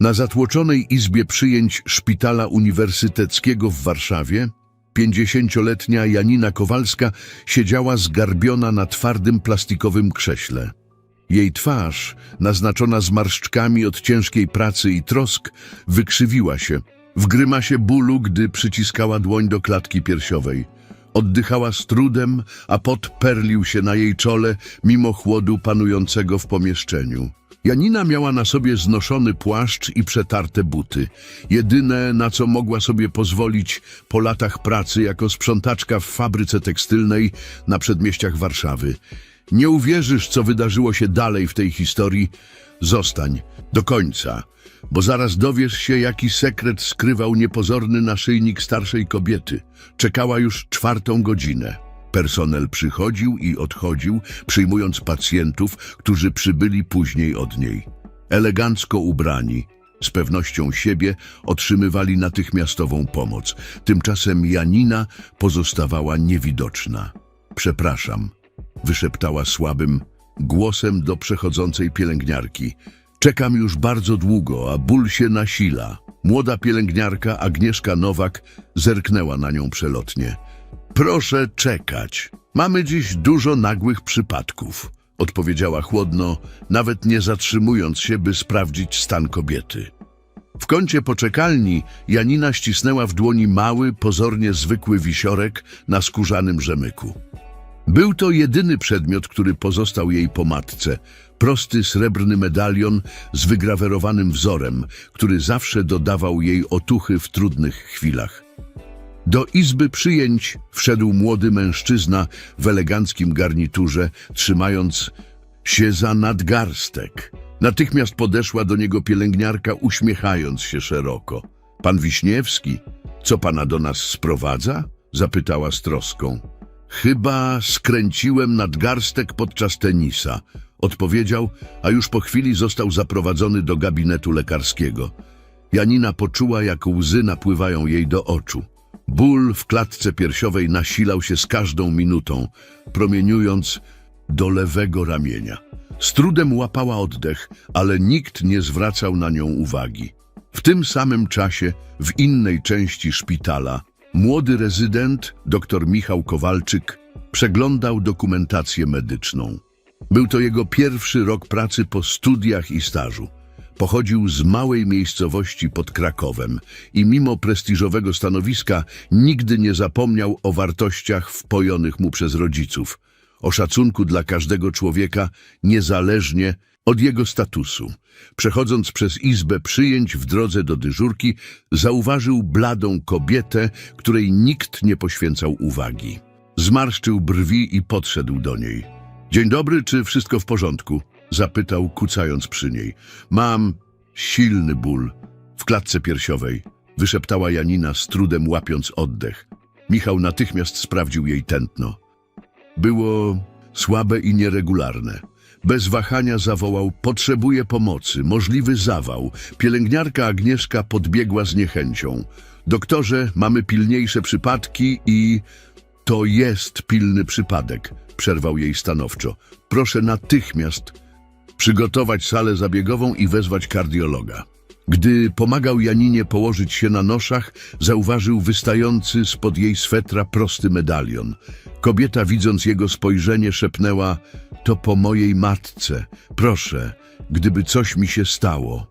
Na zatłoczonej izbie przyjęć Szpitala Uniwersyteckiego w Warszawie pięćdziesięcioletnia Janina Kowalska siedziała zgarbiona na twardym plastikowym krześle. Jej twarz, naznaczona zmarszczkami od ciężkiej pracy i trosk, wykrzywiła się. W grymasie bólu, gdy przyciskała dłoń do klatki piersiowej. Oddychała z trudem, a pot perlił się na jej czole, mimo chłodu panującego w pomieszczeniu. Janina miała na sobie znoszony płaszcz i przetarte buty. Jedyne, na co mogła sobie pozwolić po latach pracy jako sprzątaczka w fabryce tekstylnej na przedmieściach Warszawy. Nie uwierzysz, co wydarzyło się dalej w tej historii. Zostań do końca, bo zaraz dowiesz się, jaki sekret skrywał niepozorny naszyjnik starszej kobiety. Czekała już czwartą godzinę. Personel przychodził i odchodził, przyjmując pacjentów, którzy przybyli później od niej. Elegancko ubrani, z pewnością siebie otrzymywali natychmiastową pomoc. Tymczasem Janina pozostawała niewidoczna. Przepraszam, wyszeptała słabym głosem do przechodzącej pielęgniarki. Czekam już bardzo długo, a ból się nasila. Młoda pielęgniarka Agnieszka Nowak zerknęła na nią przelotnie. Proszę czekać. Mamy dziś dużo nagłych przypadków, odpowiedziała chłodno, nawet nie zatrzymując się, by sprawdzić stan kobiety. W kącie poczekalni Janina ścisnęła w dłoni mały, pozornie zwykły wisiorek na skórzanym rzemyku. Był to jedyny przedmiot, który pozostał jej po matce. Prosty srebrny medalion z wygrawerowanym wzorem, który zawsze dodawał jej otuchy w trudnych chwilach. Do izby przyjęć wszedł młody mężczyzna w eleganckim garniturze, trzymając się za nadgarstek. Natychmiast podeszła do niego pielęgniarka, uśmiechając się szeroko. Pan Wiśniewski, co pana do nas sprowadza? zapytała z troską. Chyba skręciłem nadgarstek podczas tenisa, odpowiedział, a już po chwili został zaprowadzony do gabinetu lekarskiego. Janina poczuła, jak łzy napływają jej do oczu. Ból w klatce piersiowej nasilał się z każdą minutą, promieniując do lewego ramienia. Z trudem łapała oddech, ale nikt nie zwracał na nią uwagi. W tym samym czasie, w innej części szpitala, młody rezydent, dr Michał Kowalczyk, przeglądał dokumentację medyczną. Był to jego pierwszy rok pracy po studiach i stażu. Pochodził z małej miejscowości pod Krakowem i mimo prestiżowego stanowiska nigdy nie zapomniał o wartościach wpojonych mu przez rodziców, o szacunku dla każdego człowieka niezależnie od jego statusu. Przechodząc przez izbę przyjęć w drodze do dyżurki, zauważył bladą kobietę, której nikt nie poświęcał uwagi. Zmarszczył brwi i podszedł do niej. Dzień dobry, czy wszystko w porządku? Zapytał, kucając przy niej. Mam silny ból w klatce piersiowej, wyszeptała Janina z trudem łapiąc oddech. Michał natychmiast sprawdził jej tętno. Było słabe i nieregularne. Bez wahania zawołał, potrzebuję pomocy, możliwy zawał. Pielęgniarka Agnieszka podbiegła z niechęcią. Doktorze, mamy pilniejsze przypadki i... To jest pilny przypadek, przerwał jej stanowczo. Proszę natychmiast przygotować salę zabiegową i wezwać kardiologa. Gdy pomagał Janinie położyć się na noszach, zauważył wystający spod jej swetra prosty medalion. Kobieta, widząc jego spojrzenie, szepnęła – to po mojej matce. Proszę, gdyby coś mi się stało.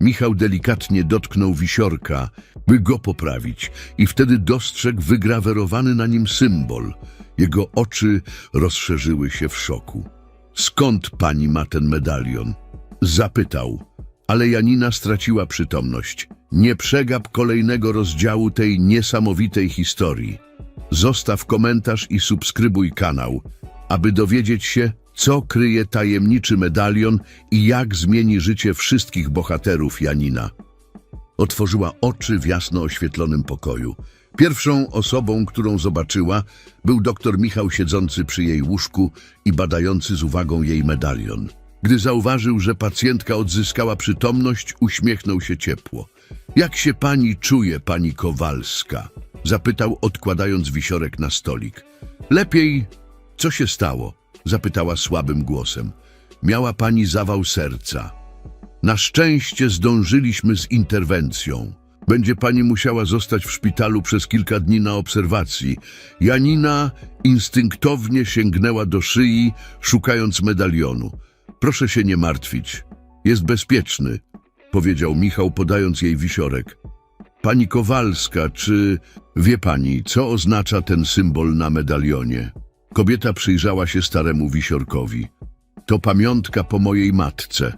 Michał delikatnie dotknął wisiorka, by go poprawić i wtedy dostrzegł wygrawerowany na nim symbol. Jego oczy rozszerzyły się w szoku. Skąd pani ma ten medalion? Zapytał, ale Janina straciła przytomność. Nie przegap kolejnego rozdziału tej niesamowitej historii. Zostaw komentarz i subskrybuj kanał, aby dowiedzieć się, co kryje tajemniczy medalion i jak zmieni życie wszystkich bohaterów Janina. Otworzyła oczy w jasno oświetlonym pokoju. Pierwszą osobą, którą zobaczyła, był doktor Michał siedzący przy jej łóżku i badający z uwagą jej medalion. Gdy zauważył, że pacjentka odzyskała przytomność, uśmiechnął się ciepło. Jak się pani czuje, pani Kowalska? Zapytał, odkładając wisiorek na stolik. Lepiej. Co się stało? Zapytała słabym głosem. Miała pani zawał serca. Na szczęście zdążyliśmy z interwencją. Będzie pani musiała zostać w szpitalu przez kilka dni na obserwacji. Janina instynktownie sięgnęła do szyi, szukając medalionu. Proszę się nie martwić. Jest bezpieczny, powiedział Michał, podając jej wisiorek. Pani Kowalska, czy wie pani, co oznacza ten symbol na medalionie? Kobieta przyjrzała się staremu wisiorkowi. To pamiątka po mojej matce.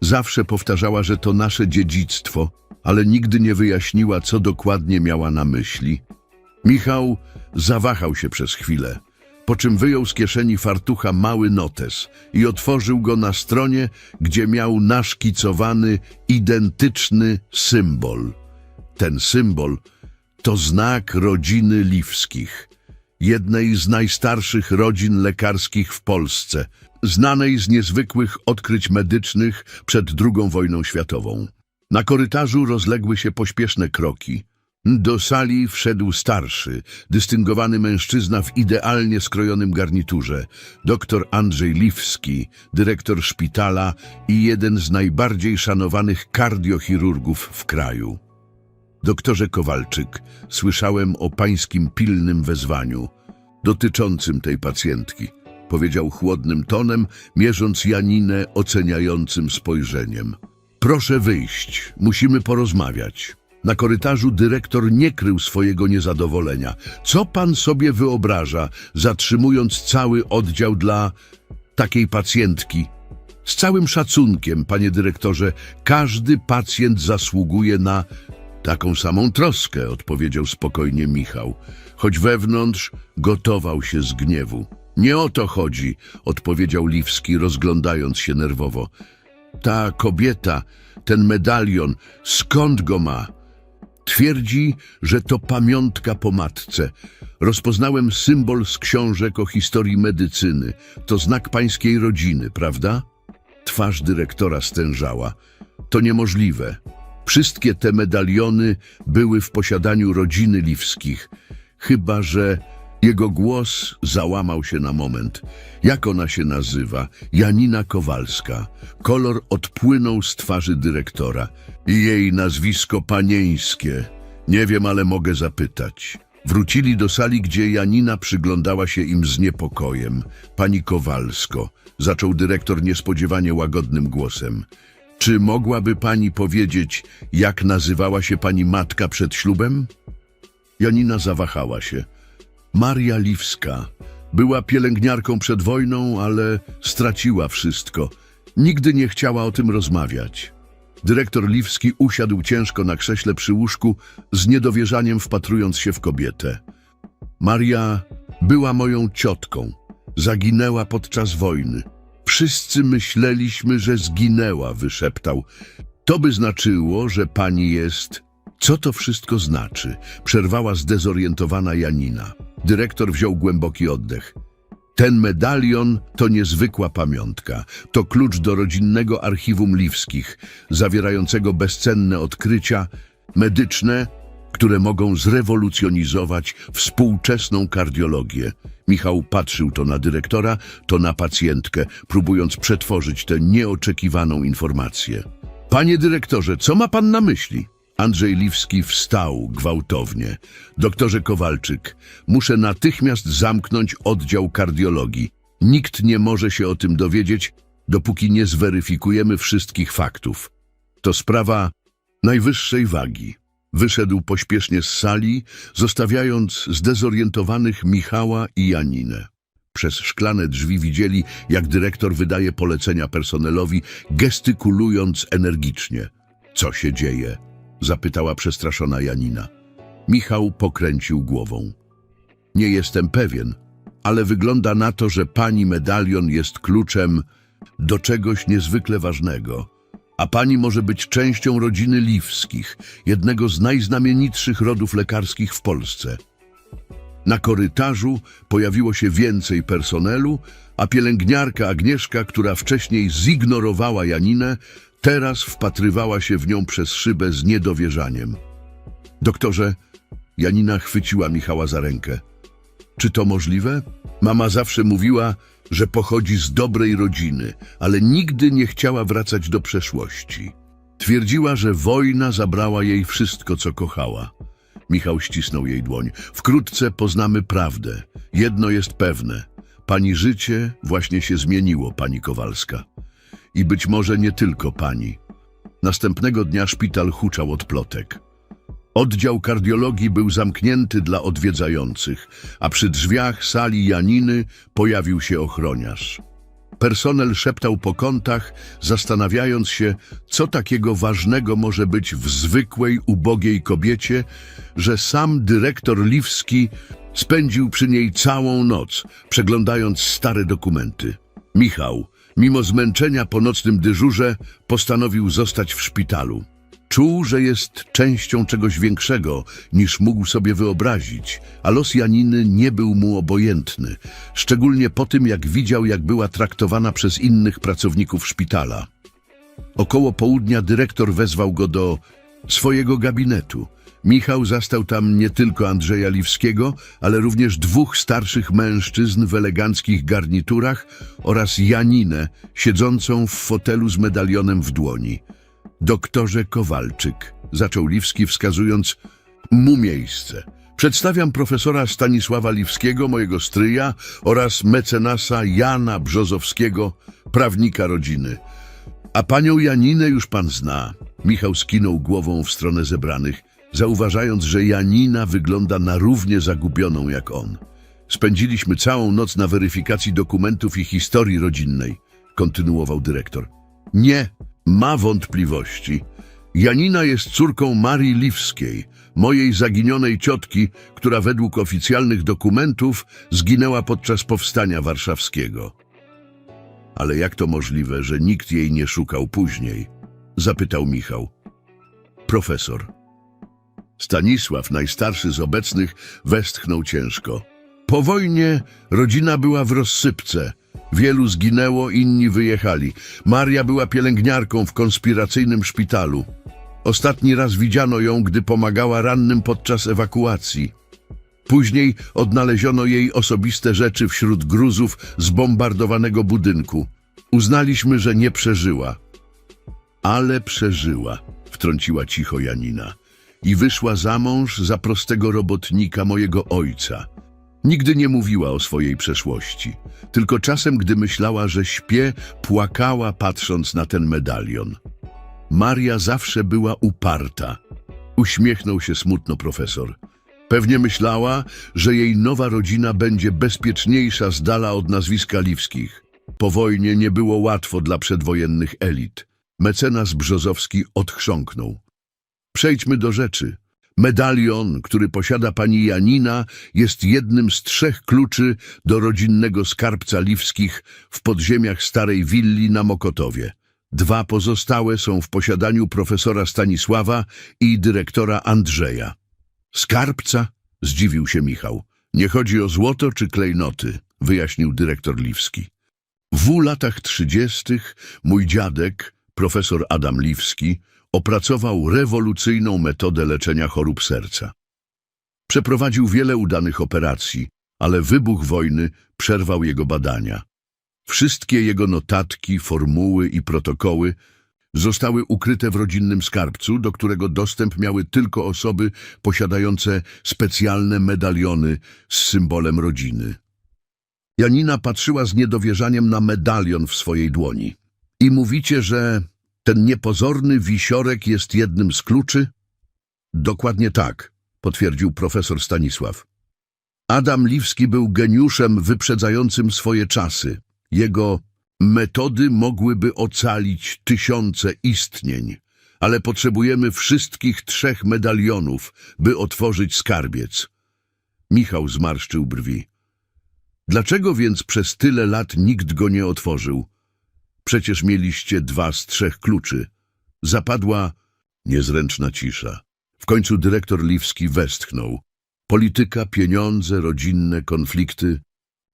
Zawsze powtarzała, że to nasze dziedzictwo, ale nigdy nie wyjaśniła, co dokładnie miała na myśli. Michał zawahał się przez chwilę, po czym wyjął z kieszeni fartucha mały notes i otworzył go na stronie, gdzie miał naszkicowany identyczny symbol. Ten symbol to znak rodziny Liwskich, jednej z najstarszych rodzin lekarskich w Polsce, znanej z niezwykłych odkryć medycznych przed II wojną światową. Na korytarzu rozległy się pośpieszne kroki. Do sali wszedł starszy, dystyngowany mężczyzna w idealnie skrojonym garniturze, dr Andrzej Liwski, dyrektor szpitala i jeden z najbardziej szanowanych kardiochirurgów w kraju. Doktorze Kowalczyk, słyszałem o pańskim pilnym wezwaniu dotyczącym tej pacjentki, powiedział chłodnym tonem, mierząc Janinę oceniającym spojrzeniem. Proszę wyjść, musimy porozmawiać. Na korytarzu dyrektor nie krył swojego niezadowolenia. Co pan sobie wyobraża, zatrzymując cały oddział dla takiej pacjentki? Z całym szacunkiem, panie dyrektorze, każdy pacjent zasługuje na taką samą troskę, odpowiedział spokojnie Michał, choć wewnątrz gotował się z gniewu. Nie o to chodzi, odpowiedział Liwski, rozglądając się nerwowo. Ta kobieta, ten medalion, skąd go ma? Twierdzi, że to pamiątka po matce. Rozpoznałem symbol z książek o historii medycyny. To znak pańskiej rodziny, prawda? Twarz dyrektora stężała. To niemożliwe. Wszystkie te medaliony były w posiadaniu rodziny Liwskich, chyba że jego głos załamał się na moment. Jak ona się nazywa? Janina Kowalska. Kolor odpłynął z twarzy dyrektora. I jej nazwisko panieńskie. Nie wiem, ale mogę zapytać. Wrócili do sali, gdzie Janina przyglądała się im z niepokojem. Pani Kowalsko, zaczął dyrektor niespodziewanie łagodnym głosem. Czy mogłaby pani powiedzieć, jak nazywała się pani matka przed ślubem? Janina zawahała się. Maria Liwska. Była pielęgniarką przed wojną, ale straciła wszystko. Nigdy nie chciała o tym rozmawiać. Dyrektor Liwski usiadł ciężko na krześle przy łóżku, z niedowierzaniem wpatrując się w kobietę. Maria była moją ciotką. Zaginęła podczas wojny. Wszyscy myśleliśmy, że zginęła, wyszeptał. To by znaczyło, że pani jest... Co to wszystko znaczy? Przerwała zdezorientowana Janina. Dyrektor wziął głęboki oddech. Ten medalion to niezwykła pamiątka. To klucz do rodzinnego archiwum Liwskich, zawierającego bezcenne odkrycia medyczne, które mogą zrewolucjonizować współczesną kardiologię. Michał patrzył to na dyrektora, to na pacjentkę, próbując przetworzyć tę nieoczekiwaną informację. Panie dyrektorze, co ma pan na myśli? Andrzej Liwski wstał gwałtownie. Doktorze Kowalczyk, muszę natychmiast zamknąć oddział kardiologii. Nikt nie może się o tym dowiedzieć, dopóki nie zweryfikujemy wszystkich faktów. To sprawa najwyższej wagi. Wyszedł pośpiesznie z sali, zostawiając zdezorientowanych Michała i Janinę. Przez szklane drzwi widzieli, jak dyrektor wydaje polecenia personelowi, gestykulując energicznie. Co się dzieje? Zapytała przestraszona Janina. Michał pokręcił głową. Nie jestem pewien, ale wygląda na to, że pani medalion jest kluczem do czegoś niezwykle ważnego. A pani może być częścią rodziny Liwskich, jednego z najznamienitszych rodów lekarskich w Polsce. Na korytarzu pojawiło się więcej personelu, a pielęgniarka Agnieszka, która wcześniej zignorowała Janinę, teraz wpatrywała się w nią przez szybę z niedowierzaniem. Doktorze, Janina chwyciła Michała za rękę. Czy to możliwe? Mama zawsze mówiła, że pochodzi z dobrej rodziny, ale nigdy nie chciała wracać do przeszłości. Twierdziła, że wojna zabrała jej wszystko, co kochała. Michał ścisnął jej dłoń. Wkrótce poznamy prawdę. Jedno jest pewne. Pani życie właśnie się zmieniło, pani Kowalska. I być może nie tylko pani. Następnego dnia szpital huczał od plotek. Oddział kardiologii był zamknięty dla odwiedzających, a przy drzwiach sali Janiny pojawił się ochroniarz. Personel szeptał po kątach, zastanawiając się, co takiego ważnego może być w zwykłej, ubogiej kobiecie, że sam dyrektor Liwski spędził przy niej całą noc, przeglądając stare dokumenty. Michał, mimo zmęczenia po nocnym dyżurze, postanowił zostać w szpitalu. Czuł, że jest częścią czegoś większego, niż mógł sobie wyobrazić, a los Janiny nie był mu obojętny, szczególnie po tym, jak widział, jak była traktowana przez innych pracowników szpitala. Około południa dyrektor wezwał go do swojego gabinetu. Michał zastał tam nie tylko Andrzeja Liwskiego, ale również dwóch starszych mężczyzn w eleganckich garniturach oraz Janinę, siedzącą w fotelu z medalionem w dłoni. Doktorze Kowalczyk, zaczął Liwski wskazując mu miejsce. Przedstawiam profesora Stanisława Liwskiego, mojego stryja oraz mecenasa Jana Brzozowskiego, prawnika rodziny. A panią Janinę już pan zna. Michał skinął głową w stronę zebranych, zauważając, że Janina wygląda na równie zagubioną jak on. Spędziliśmy całą noc na weryfikacji dokumentów i historii rodzinnej, kontynuował dyrektor. Nie, ma wątpliwości. Janina jest córką Marii Liwskiej, mojej zaginionej ciotki, która według oficjalnych dokumentów zginęła podczas powstania warszawskiego. Ale jak to możliwe, że nikt jej nie szukał później? Zapytał Michał. Profesor. Stanisław, najstarszy z obecnych, westchnął ciężko. Po wojnie rodzina była w rozsypce. Wielu zginęło, inni wyjechali. Maria była pielęgniarką w konspiracyjnym szpitalu. Ostatni raz widziano ją, gdy pomagała rannym podczas ewakuacji. Później odnaleziono jej osobiste rzeczy wśród gruzów zbombardowanego budynku. Uznaliśmy, że nie przeżyła. Ale przeżyła, wtrąciła cicho Janina. I wyszła za mąż za prostego robotnika mojego ojca. Nigdy nie mówiła o swojej przeszłości. Tylko czasem, gdy myślała, że śpię, płakała patrząc na ten medalion. Maria zawsze była uparta. Uśmiechnął się smutno profesor. Pewnie myślała, że jej nowa rodzina będzie bezpieczniejsza z dala od nazwiska Liwskich. Po wojnie nie było łatwo dla przedwojennych elit. Mecenas Brzozowski odchrząknął. Przejdźmy do rzeczy. Medalion, który posiada pani Janina, jest jednym z trzech kluczy do rodzinnego skarbca Liwskich w podziemiach starej willi na Mokotowie. Dwa pozostałe są w posiadaniu profesora Stanisława i dyrektora Andrzeja. Skarbca? Zdziwił się Michał. Nie chodzi o złoto czy klejnoty, wyjaśnił dyrektor Liwski. W latach trzydziestych mój dziadek, profesor Adam Liwski, opracował rewolucyjną metodę leczenia chorób serca. Przeprowadził wiele udanych operacji, ale wybuch wojny przerwał jego badania. Wszystkie jego notatki, formuły i protokoły zostały ukryte w rodzinnym skarbcu, do którego dostęp miały tylko osoby posiadające specjalne medaliony z symbolem rodziny. Janina patrzyła z niedowierzaniem na medalion w swojej dłoni. I mówicie, że ten niepozorny wisiorek jest jednym z kluczy? Dokładnie tak, potwierdził profesor Stanisław. Adam Liwski był geniuszem wyprzedzającym swoje czasy. Jego metody mogłyby ocalić tysiące istnień, ale potrzebujemy wszystkich trzech medalionów, by otworzyć skarbiec. Michał zmarszczył brwi. Dlaczego więc przez tyle lat nikt go nie otworzył? Przecież mieliście dwa z trzech kluczy. Zapadła niezręczna cisza. W końcu dyrektor Liwski westchnął. Polityka, pieniądze, rodzinne konflikty.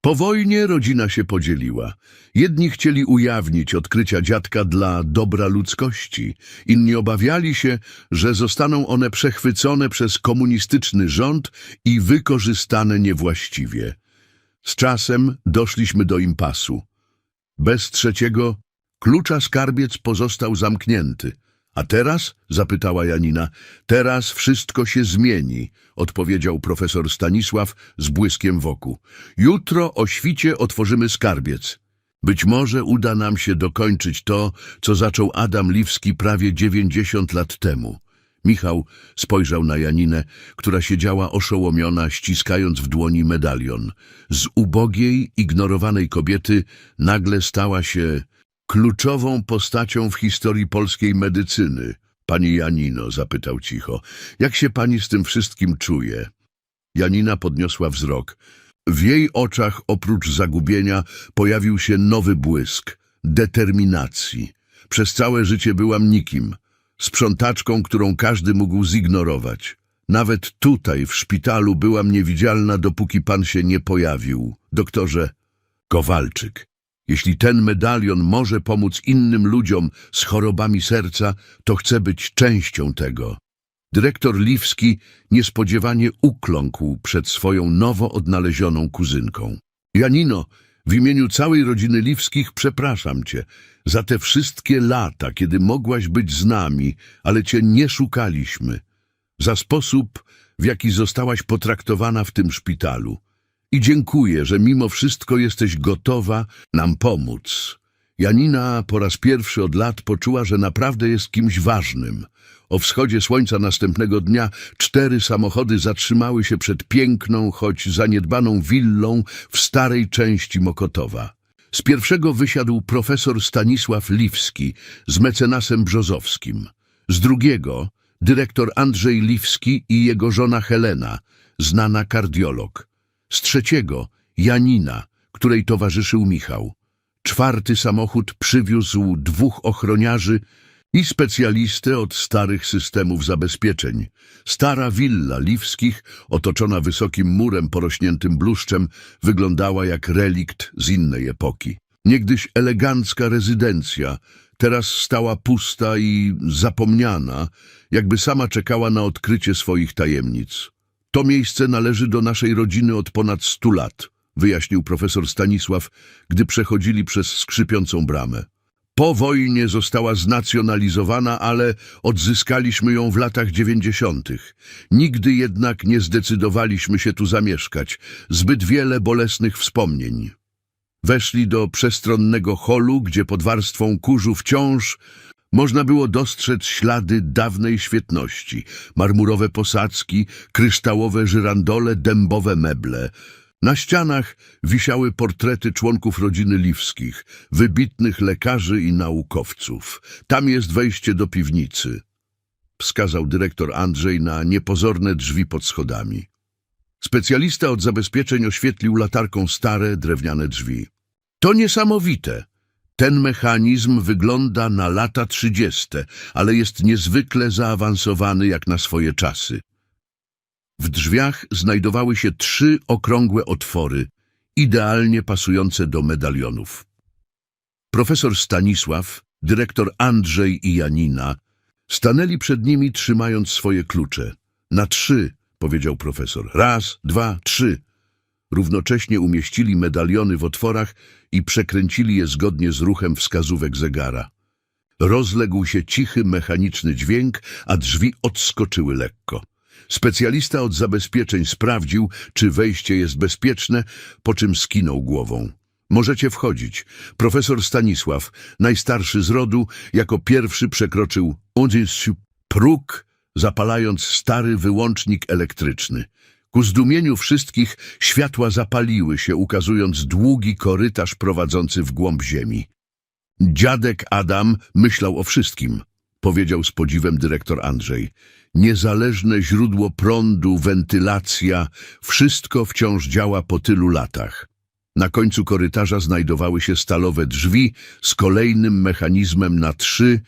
Po wojnie rodzina się podzieliła. Jedni chcieli ujawnić odkrycia dziadka dla dobra ludzkości, inni obawiali się, że zostaną one przechwycone przez komunistyczny rząd i wykorzystane niewłaściwie. Z czasem doszliśmy do impasu. Bez trzeciego klucza skarbiec pozostał zamknięty. A teraz? zapytała Janina. Teraz wszystko się zmieni, odpowiedział profesor Stanisław z błyskiem wokół. Jutro o świcie otworzymy skarbiec. Być może uda nam się dokończyć to, co zaczął Adam Liwski prawie 90 lat temu. Michał spojrzał na Janinę, która siedziała oszołomiona, ściskając w dłoni medalion. Z ubogiej, ignorowanej kobiety nagle stała się kluczową postacią w historii polskiej medycyny. Pani Janino, zapytał cicho, jak się pani z tym wszystkim czuje? Janina podniosła wzrok. W jej oczach oprócz zagubienia pojawił się nowy błysk, determinacji. Przez całe życie byłam nikim, sprzątaczką, którą każdy mógł zignorować. Nawet tutaj, w szpitalu, byłam niewidzialna, dopóki pan się nie pojawił. Doktorze Kowalczyk, jeśli ten medalion może pomóc innym ludziom z chorobami serca, to chcę być częścią tego. Dyrektor Liwski niespodziewanie ukląkł przed swoją nowo odnalezioną kuzynką. Janino, w imieniu całej rodziny Liwskich przepraszam cię za te wszystkie lata, kiedy mogłaś być z nami, ale cię nie szukaliśmy. Za sposób, w jaki zostałaś potraktowana w tym szpitalu. I dziękuję, że mimo wszystko jesteś gotowa nam pomóc. Janina po raz pierwszy od lat poczuła, że naprawdę jest kimś ważnym. O wschodzie słońca następnego dnia cztery samochody zatrzymały się przed piękną, choć zaniedbaną willą w starej części Mokotowa. Z pierwszego wysiadł profesor Stanisław Liwski z mecenasem Brzozowskim. Z drugiego dyrektor Andrzej Liwski i jego żona Helena, znana kardiolog. Z trzeciego Janina, której towarzyszył Michał. Czwarty samochód przywiózł dwóch ochroniarzy i specjalistę od starych systemów zabezpieczeń. Stara willa Liwskich, otoczona wysokim murem porośniętym bluszczem, wyglądała jak relikt z innej epoki. Niegdyś elegancka rezydencja, teraz stała pusta i zapomniana, jakby sama czekała na odkrycie swoich tajemnic. To miejsce należy do naszej rodziny od ponad stu lat, wyjaśnił profesor Stanisław, gdy przechodzili przez skrzypiącą bramę. Po wojnie została znacjonalizowana, ale odzyskaliśmy ją w latach dziewięćdziesiątych. Nigdy jednak nie zdecydowaliśmy się tu zamieszkać. Zbyt wiele bolesnych wspomnień. Weszli do przestronnego holu, gdzie pod warstwą kurzu wciąż można było dostrzec ślady dawnej świetności. Marmurowe posadzki, kryształowe żyrandole, dębowe meble. Na ścianach wisiały portrety członków rodziny Liwskich, wybitnych lekarzy i naukowców. Tam jest wejście do piwnicy. Wskazał dyrektor Andrzej na niepozorne drzwi pod schodami. Specjalista od zabezpieczeń oświetlił latarką stare, drewniane drzwi. To niesamowite. Ten mechanizm wygląda na lata trzydzieste, ale jest niezwykle zaawansowany jak na swoje czasy. W drzwiach znajdowały się trzy okrągłe otwory, idealnie pasujące do medalionów. Profesor Stanisław, dyrektor Andrzej i Janina stanęli przed nimi trzymając swoje klucze. Na trzy, powiedział profesor. Raz, dwa, trzy. Równocześnie umieścili medaliony w otworach i przekręcili je zgodnie z ruchem wskazówek zegara. Rozległ się cichy, mechaniczny dźwięk, a drzwi odskoczyły lekko. Specjalista od zabezpieczeń sprawdził, czy wejście jest bezpieczne, po czym skinął głową. Możecie wchodzić. Profesor Stanisław, najstarszy z rodu, jako pierwszy przekroczył próg, zapalając stary wyłącznik elektryczny. Ku zdumieniu wszystkich światła zapaliły się, ukazując długi korytarz prowadzący w głąb ziemi. Dziadek Adam myślał o wszystkim, powiedział z podziwem dyrektor Andrzej. Niezależne źródło prądu, wentylacja, wszystko wciąż działa po tylu latach. Na końcu korytarza znajdowały się stalowe drzwi z kolejnym mechanizmem na trzy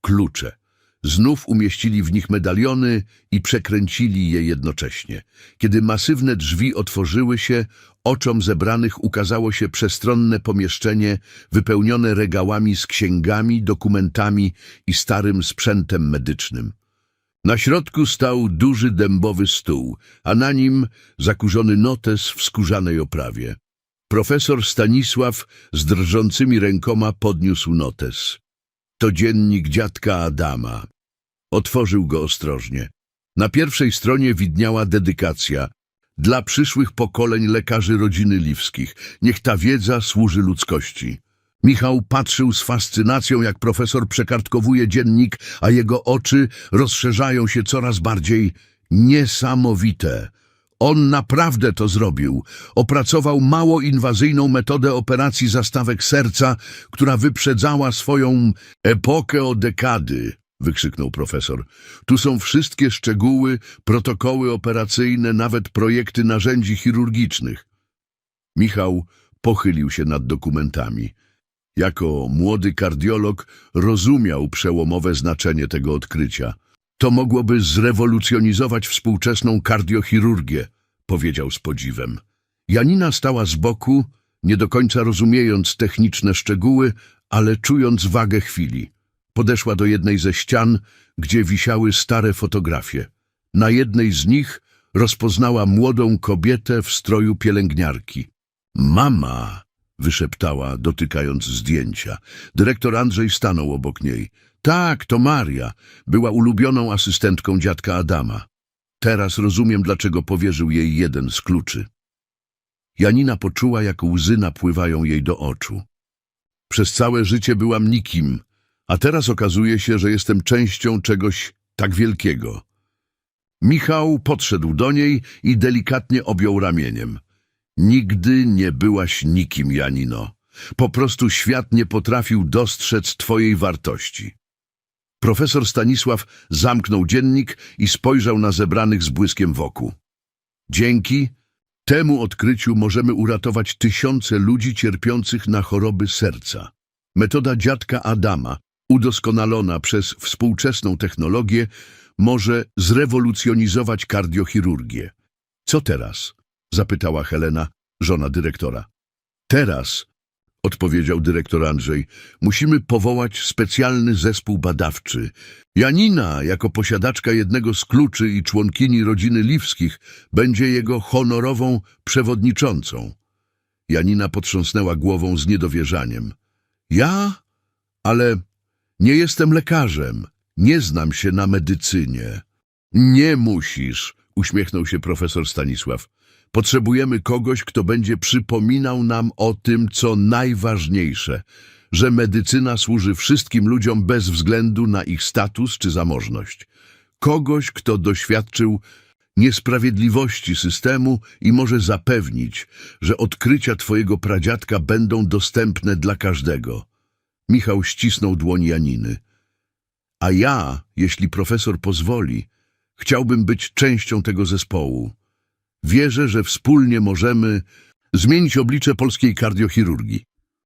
klucze. Znów umieścili w nich medaliony i przekręcili je jednocześnie. Kiedy masywne drzwi otworzyły się, oczom zebranych ukazało się przestronne pomieszczenie wypełnione regałami z księgami, dokumentami i starym sprzętem medycznym. Na środku stał duży dębowy stół, a na nim zakurzony notes w skórzanej oprawie. Profesor Stanisław z drżącymi rękoma podniósł notes. To dziennik dziadka Adama. Otworzył go ostrożnie. Na pierwszej stronie widniała dedykacja. Dla przyszłych pokoleń lekarzy rodziny Liwskich. Niech ta wiedza służy ludzkości. Michał patrzył z fascynacją, jak profesor przekartkowuje dziennik, a jego oczy rozszerzają się coraz bardziej. Niesamowite. On naprawdę to zrobił. Opracował mało inwazyjną metodę operacji zastawek serca, która wyprzedzała swoją epokę o dekady, wykrzyknął profesor. Tu są wszystkie szczegóły, protokoły operacyjne, nawet projekty narzędzi chirurgicznych. Michał pochylił się nad dokumentami. Jako młody kardiolog rozumiał przełomowe znaczenie tego odkrycia. To mogłoby zrewolucjonizować współczesną kardiochirurgię, powiedział z podziwem. Janina stała z boku, nie do końca rozumiejąc techniczne szczegóły, ale czując wagę chwili. Podeszła do jednej ze ścian, gdzie wisiały stare fotografie. Na jednej z nich rozpoznała młodą kobietę w stroju pielęgniarki. Mama! wyszeptała, dotykając zdjęcia. Dyrektor Andrzej stanął obok niej. Tak, to Maria. Była ulubioną asystentką dziadka Adama. Teraz rozumiem, dlaczego powierzył jej jeden z kluczy. Janina poczuła, jak łzy napływają jej do oczu. Przez całe życie byłam nikim, a teraz okazuje się, że jestem częścią czegoś tak wielkiego. Michał podszedł do niej i delikatnie objął ramieniem. Nigdy nie byłaś nikim, Janino. Po prostu świat nie potrafił dostrzec twojej wartości. Profesor Stanisław zamknął dziennik i spojrzał na zebranych z błyskiem wokół. Dzięki temu odkryciu możemy uratować tysiące ludzi cierpiących na choroby serca. Metoda dziadka Adama, udoskonalona przez współczesną technologię, może zrewolucjonizować kardiochirurgię. Co teraz? zapytała Helena, żona dyrektora. Teraz, odpowiedział dyrektor Andrzej, musimy powołać specjalny zespół badawczy. Janina, jako posiadaczka jednego z kluczy i członkini rodziny Liwskich, będzie jego honorową przewodniczącą. Janina potrząsnęła głową z niedowierzaniem. Ja? Ale nie jestem lekarzem. Nie znam się na medycynie. Nie musisz, uśmiechnął się profesor Stanisław. Potrzebujemy kogoś, kto będzie przypominał nam o tym, co najważniejsze, że medycyna służy wszystkim ludziom bez względu na ich status czy zamożność. Kogoś, kto doświadczył niesprawiedliwości systemu i może zapewnić, że odkrycia twojego pradziadka będą dostępne dla każdego. Michał ścisnął dłoń Janiny. A ja, jeśli profesor pozwoli, chciałbym być częścią tego zespołu. Wierzę, że wspólnie możemy zmienić oblicze polskiej kardiochirurgii.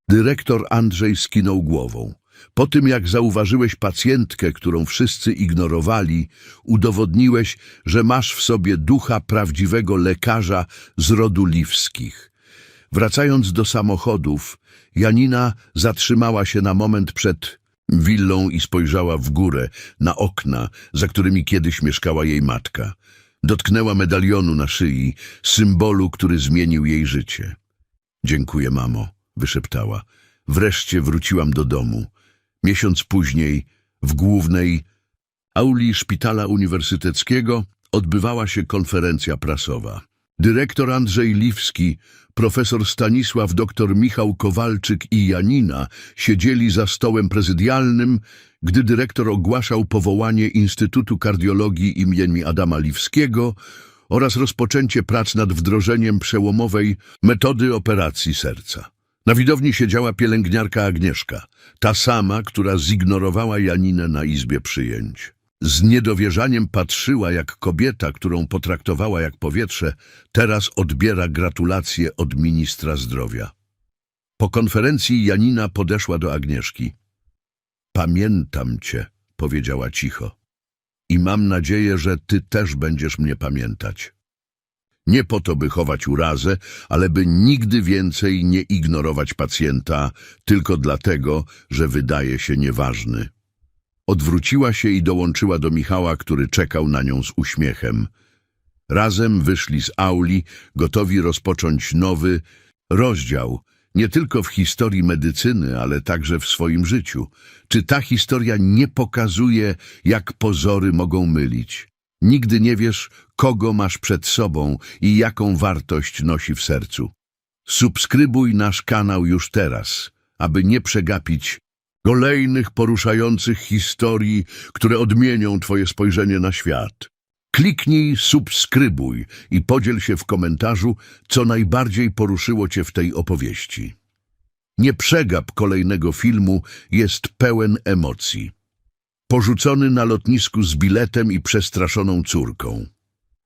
Dyrektor Andrzej skinął głową. Po tym, jak zauważyłeś pacjentkę, którą wszyscy ignorowali, udowodniłeś, że masz w sobie ducha prawdziwego lekarza z rodu Liwskich. Wracając do samochodów, Janina zatrzymała się na moment przed willą i spojrzała w górę, na okna, za którymi kiedyś mieszkała jej matka. Dotknęła medalionu na szyi, symbolu, który zmienił jej życie. Dziękuję, mamo, wyszeptała. Wreszcie wróciłam do domu. Miesiąc później, w głównej auli szpitala uniwersyteckiego, odbywała się konferencja prasowa. Dyrektor Andrzej Liwski, profesor Stanisław dr Michał Kowalczyk i Janina siedzieli za stołem prezydialnym, gdy dyrektor ogłaszał powołanie Instytutu Kardiologii imieni Adama Liwskiego oraz rozpoczęcie prac nad wdrożeniem przełomowej metody operacji serca. Na widowni siedziała pielęgniarka Agnieszka, ta sama, która zignorowała Janinę na izbie przyjęć. Z niedowierzaniem patrzyła, jak kobieta, którą potraktowała jak powietrze, teraz odbiera gratulacje od ministra zdrowia. Po konferencji Janina podeszła do Agnieszki. Pamiętam cię, powiedziała cicho. I mam nadzieję, że ty też będziesz mnie pamiętać. Nie po to, by chować urazę, ale by nigdy więcej nie ignorować pacjenta tylko dlatego, że wydaje się nieważny. Odwróciła się i dołączyła do Michała, który czekał na nią z uśmiechem. Razem wyszli z auli, gotowi rozpocząć nowy, Rozdział nie tylko w historii medycyny, ale także w swoim życiu. Czy ta historia nie pokazuje, jak pozory mogą mylić? Nigdy nie wiesz, kogo masz przed sobą i jaką wartość nosi w sercu. Subskrybuj nasz kanał już teraz, aby nie przegapić kolejnych poruszających historii, które odmienią Twoje spojrzenie na świat. Kliknij subskrybuj i podziel się w komentarzu, co najbardziej poruszyło Cię w tej opowieści. Nie przegap kolejnego filmu, jest pełen emocji. Porzucony na lotnisku z biletem i przestraszoną córką.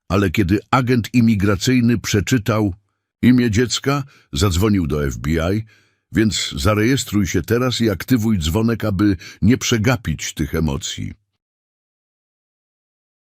Ale kiedy agent imigracyjny przeczytał imię dziecka, zadzwonił do FBI, więc zarejestruj się teraz i aktywuj dzwonek, aby nie przegapić tych emocji.